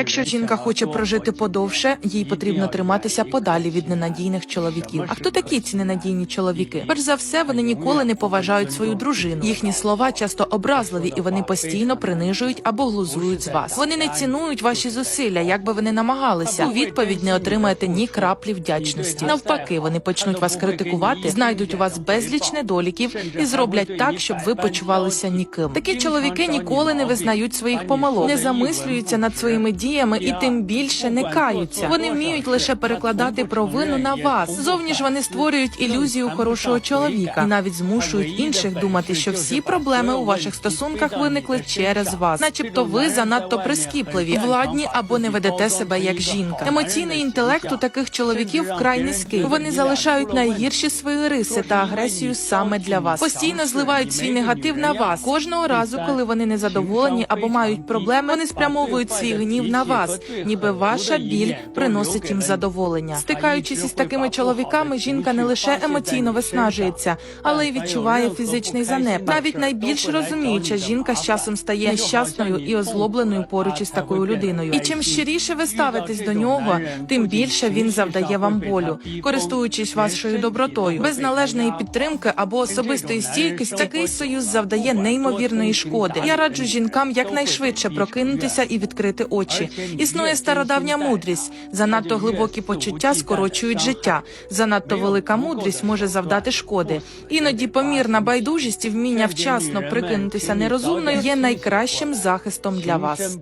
Якщо жінка хоче прожити подовше, їй потрібно триматися подалі від ненадійних чоловіків. А хто такі ці ненадійні чоловіки? Перш за все, вони ніколи не поважають свою дружину. Їхні слова часто образливі, і вони постійно принижують або глузують з вас. Вони не цінують ваші зусилля, як би ви не намагалися. У відповідь не отримаєте ні краплі вдячності. Навпаки, вони почнуть вас критикувати, знайдуть у вас безліч недоліків і зроблять так, щоб ви почувалися ніким. Такі чоловіки ніколи не визнають своїх помилок, не замислюються над своїми діями і тим більше не каються. Вони вміють лише перекладати провину на вас. Зовні ж вони створюють ілюзію хорошого чоловіка і навіть змушують інших думати, що всі проблеми у ваших стосунках виникли через вас, начебто ви занадто прискіпливі, владні або не ведете себе як жінка. Емоційний інтелект у таких чоловіків вкрай низький. Вони залишають найгірші свої риси та агресію саме для вас. Постійно зливають свій негатив на вас. Кожного разу, коли вони незадоволені або мають проблеми, вони спрямовують свій гнів на вас, ніби ваша біль приносить їм задоволення. Стикаючись із такими чоловіками, жінка не лише емоційно виснажується, але й відчуває фізичний занепад. Навіть найбільш розуміюча жінка з часом стає нещасною і озлобленою поруч із такою людиною. І чим щиріше ви ставитесь до нього, тим більше він завдає вам болю, користуючись вашою добротою, без належної підтримки або особистої стійкості. Такий союз завдає неймовірної шкоди. Я раджу жінкам якнайшвидше прокинутися і відкрити очі. Існує стародавня мудрість. Занадто глибокі почуття скорочують життя. Занадто велика мудрість може завдати шкоди. Іноді помірна байдужість і вміння вчасно прикинутися нерозумною є найкращим захистом для вас.